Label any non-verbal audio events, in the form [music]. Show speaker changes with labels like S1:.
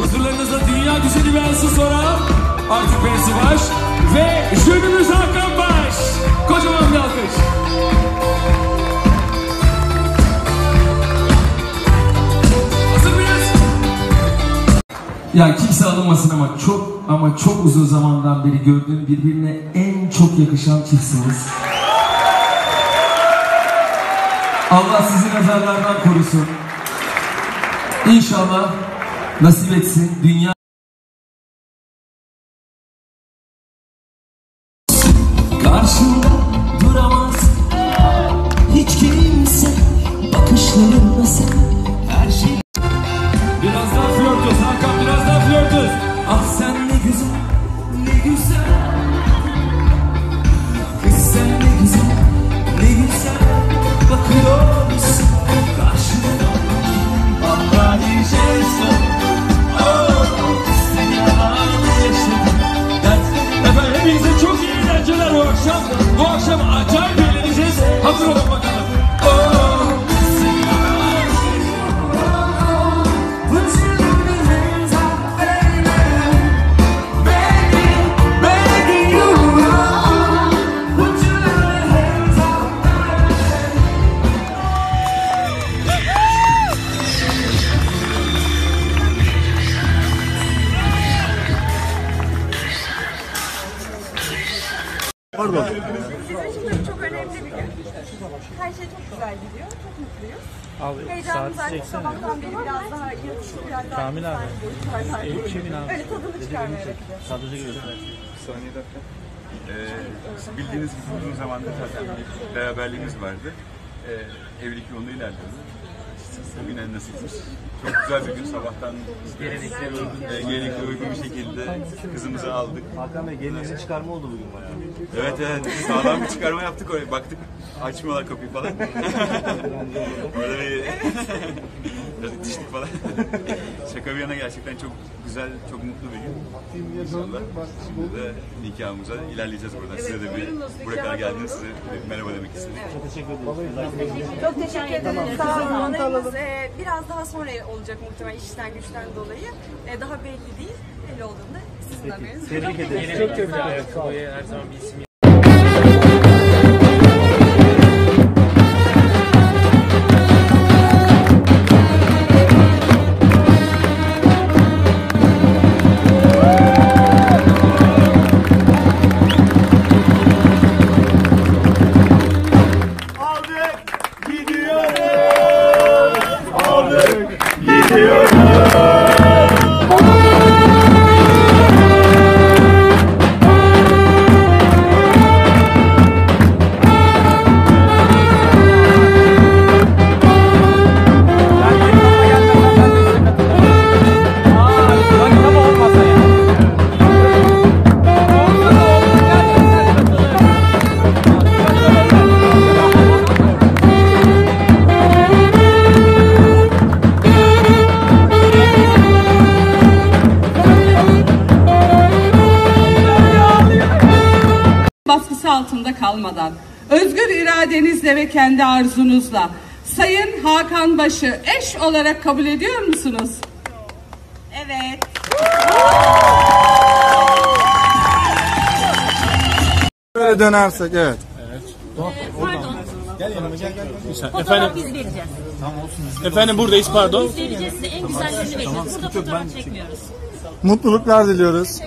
S1: Huzurlarınızda dünya güzeli bir ansı sonra artık Bensi Baş ve jürimiz Hakan Baş. Kocaman bir alkış. Hazır mıyız? Ya kimse alınmasın ama çok ama çok uzun zamandan beri gördüğüm birbirine en çok yakışan çiftsiniz. Allah sizi nazarlardan korusun. İnşallah nasip etsin dünya Çok
S2: önemli bir gün. Her şey çok güzel gidiyor. Çok mutluyuz.
S3: Abi
S2: Heyecanımız artık
S3: çeksene.
S2: sabahtan beri biraz daha yatışıp biraz daha
S3: Kamil abi. Elif Şevin abi.
S2: Öyle tadını çıkarmaya bakacağız.
S3: Sadece gördüm.
S4: saniye dakika. Ee, bildiğiniz gibi uzun zamandır zaten bir beraberliğimiz vardı. Ee, evlilik yolunda ilerliyordu. Bugüne nasipmiş. Çok güzel bir gün sabahtan geleneklere uygun, e, geleneklere uygun bir şekilde kızımızı aldık.
S3: Hakan Bey gelinizin çıkarma oldu bugün bayağı.
S4: Evet evet sağlam bir çıkarma yaptık oraya. Baktık açmıyorlar kapıyı falan. [laughs] Orada bir biraz itiştik falan. [laughs] Şaka bir yana gerçekten çok güzel, çok mutlu bir gün. İnşallah. Şimdi de nikahımıza ilerleyeceğiz buradan. Size de bir buraya kadar geldiniz. Size bir merhaba demek istedim.
S3: Çok teşekkür ederiz.
S2: Çok teşekkür ederiz. Sağ olun. Onayımız e, biraz daha sonra olacak muhtemelen işten güçten dolayı. E, daha belli değil. Belli olduğunda sizin haberiniz.
S3: Tebrik ederiz. Çok tebrik ederiz. her zaman bir isim
S5: altında kalmadan, özgür iradenizle ve kendi arzunuzla Sayın Hakan Baş'ı eş olarak kabul ediyor musunuz? Evet.
S6: Böyle dönersek evet.
S7: Fotoğraf biz vereceğiz.
S3: Efendim buradayız pardon.
S7: Biz vereceğiz size en güzellerini vereceğiz. Burada fotoğraf çekmiyoruz.
S6: Mutluluklar diliyoruz.